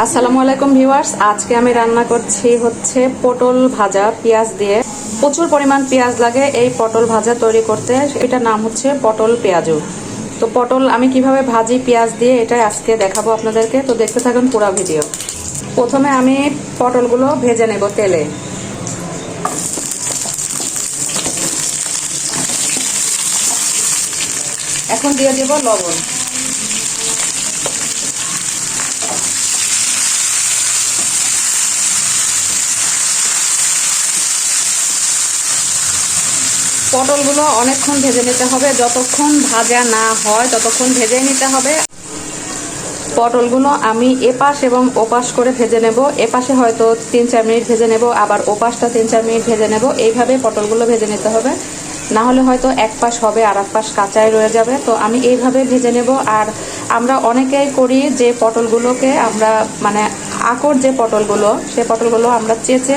আসসালামু আলাইকুম ভিউয়ার্স। আজকে আমি রান্না করছি হচ্ছে পটল ভাজা পেঁয়াজ দিয়ে। প্রচুর পরিমাণ পেঁয়াজ লাগে এই পটল ভাজা তৈরি করতে। এটার নাম হচ্ছে পটল পেঁয়াজু। তো পটল আমি কীভাবে ভাজি পেঁয়াজ দিয়ে এটাই আজকে দেখাবো আপনাদেরকে। তো দেখতে থাকুন পুরো ভিডিও। প্রথমে আমি পটলগুলো ভেজে নেব তেলে। এখন দিয়ে দেব লবণ। পটলগুলো অনেকক্ষণ ভেজে নিতে হবে। যতক্ষণ ভাজা না হয়, ততক্ষণ ভেজে নিতে হবে। পটলগুলো আমি এপাশ এবং ওপাশ করে ভেজে নেব। এপাশে হয়তো তিন চার মিনিট ভেজে নেব, আবার ওপাশটা তিন চার মিনিট ভেজে নেব। এইভাবে পটলগুলো ভেজে নিতে হবে। না হলে হয়তো এক পাশ হবে, আর এক পাশ কাঁচাই রয়ে যাবে। তো আমি এইভাবে ভেজে নেব। আর আমরা অনেকেই করি যে পটলগুলোকে আমরা মানে আকর যে পটলগুলো, সে পটলগুলো আমরা চেঁচে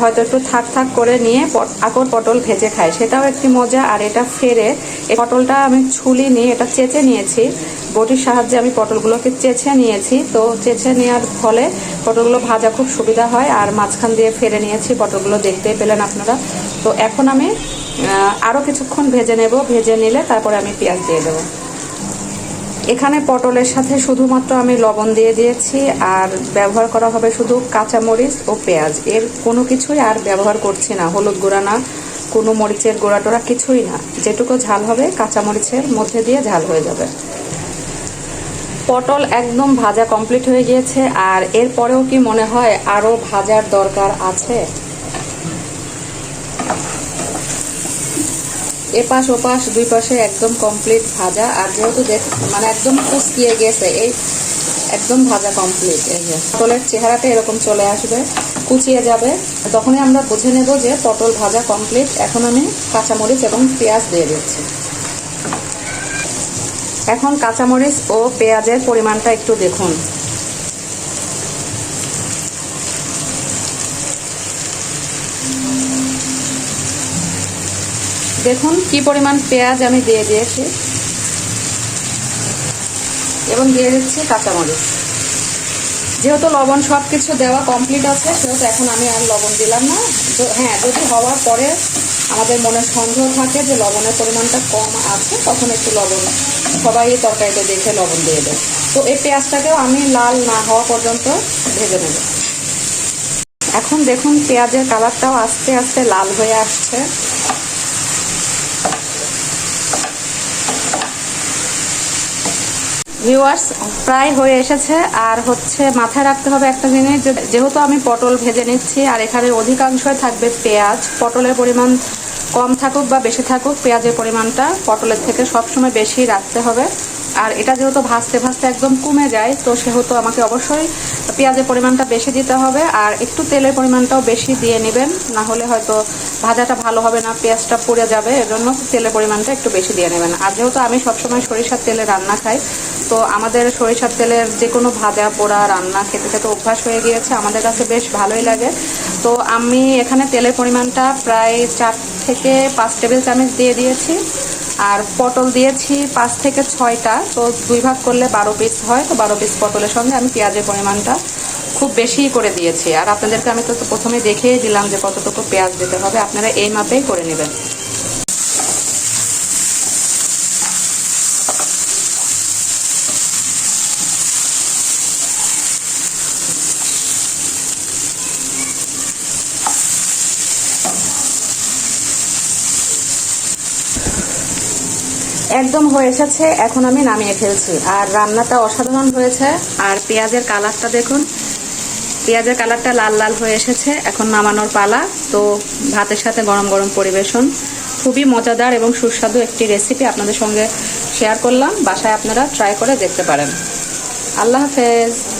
হয়তো একটু থাক থাক করে নিয়ে আকর পটল ভেজে খাই সেটাও একটি মজা, আর এটা ফেরে এই পটলটা আমি ছুলি নিয়ে, এটা চেঁচে নিয়েছি। বটির সাহায্যে আমি পটলগুলোকে চেঁচে নিয়েছি। তো চেঁচে নেওয়ার ফলে পটলগুলো ভাজা খুব সুবিধা হয়, আর মাঝখান দিয়ে ফেরে নিয়েছি পটলগুলো। দেখতেই পেলেন আপনারা। তো এখন আমি আরও কিছুক্ষণ ভেজে নেব। ভেজে নিলে তারপরে আমি পেঁয়াজ দিয়ে দেবো। এখানে পটলের সাথে শুধুমাত্র আমি লবণ দিয়ে দিয়েছি, আর ব্যবহার করা হবে শুধু কাঁচামরিচ ও পেঁয়াজ। এর কোনো কিছুই আর ব্যবহার করছি না, হলুদ গুঁড়া না, কোনো মরিচের গোড়া টোড়া কিছুই না। যেটুকু ঝাল হবে কাঁচামরিচের মধ্যে দিয়ে ঝাল হয়ে যাবে। পটল একদম ভাজা কমপ্লিট হয়ে গিয়েছে, আর এরপরেও কি মনে হয় আরও ভাজার দরকার আছে? এপাশ ওপাশ দুই পাশে একদম কমপ্লিট ভাজা। আর যেহেতু দেখ মানে একদম কুচকিয়ে গেছে এই একদম ভাজা কমপ্লিট এই যে। পটলের চেহারাটা এরকম চলে আসবে কুচিয়ে যাবে। তখনই আমরা বুঝে নেব যে পটল ভাজা কমপ্লিট এখন আমি কাঁচামরিচ এবং পেঁয়াজ দিয়ে দিচ্ছি। এখন কাঁচামরিচ ও পেঁয়াজের পরিমাণটা একটু দেখুন। দেখুন কি পরিমাণ পেঁয়াজ আমি দিয়ে দিয়েছি। এবং দিয়ে দিচ্ছি কাঁচামরিচ। যেহেতু লবণ সব কিছু দেওয়া কমপ্লিট আছে, সেহেতু এখন আমি আর লবণ দিলাম না। হ্যাঁ যদি হওয়ার পরে আমাদের মনে সন্দেহ থাকে যে লবণের পরিমাণটা কম আছে, তখন একটু লবণ, সবাই তরকারিতে দেখে লবণ দিয়ে দেয়। তো এই পেঁয়াজটাকেও আমি লাল না হওয়া পর্যন্ত ভেজে নেব। এখন দেখুন পেঁয়াজের কালারটাও আস্তে আস্তে লাল হয়ে আসছে। ভিউয়ার্স প্রায় হয়ে এসেছে। আর হচ্ছে মাথায় রাখতে হবে একটা জিনিস যেহেতু আমি পটল ভেজে নিচ্ছি, আর এখানে অধিকাংশই থাকবে পেঁয়াজ। পটলের পরিমাণ কম থাকুক বা বেশি থাকুক, পেঁয়াজের পরিমাণটা পটলের থেকে সবসময় বেশি রাখতে হবে। আর এটা যেহেতু ভাজতে ভাজতে একদম কমে যায়, তো সেহেতু আমাকে অবশ্যই পেঁয়াজের পরিমাণটা বেশি দিতে হবে। আর একটু তেলের পরিমাণটাও বেশি দিয়ে নেবেন, না হলে হয়তো ভাজাটা ভালো হবে না, পেঁয়াজটা পুড়ে যাবে, এজন্য তেলের পরিমাণটা একটু বেশি দিয়ে নেবেন। আর যেহেতু আমি সবসময় সরিষার তেলে রান্না খাই তো আমাদের সরিষার তেলের যে কোনো ভাজা, পোড়া, রান্না খেতে খেতে অভ্যাস হয়ে গিয়েছে। আমাদের কাছে বেশ ভালোই লাগে। তো আমি এখানে তেলের পরিমাণটা প্রায় চার থেকে পাঁচ টেবিল চামচ দিয়ে দিয়েছি। আর পটল দিয়েছি পাঁচ থেকে ছয়টা। তো দুই ভাগ করলে বারো পিস হয়। তো বারো পিস পটলের সঙ্গে আমি পেঁয়াজের পরিমাণটা খুব বেশি করে দিয়েছি। আর আপনাদেরকে আমি তো প্রথমে দেখেই দিলাম যে কতটুকু পেঁয়াজ দিতে হবে। আপনারা এই মাপেই করে নেবেন। একদম হয়ে এসেছে, এখন আমি নামিয়ে ফেলছি। আর রান্নাটা অসাধারণ হয়েছে। আর পেঁয়াজের কালারটা দেখুন। পেঁয়াজের কালারটা লাল লাল হয়ে এসেছে, এখন নামানোর পালা। তো ভাতের সাথে গরম গরম পরিবেশন। খুবই মজাদার এবং সুস্বাদু একটি রেসিপি আপনাদের সঙ্গে শেয়ার করলাম। বাসায় আপনারা ট্রাই করে দেখতে পারেন। আল্লাহ হাফেজ।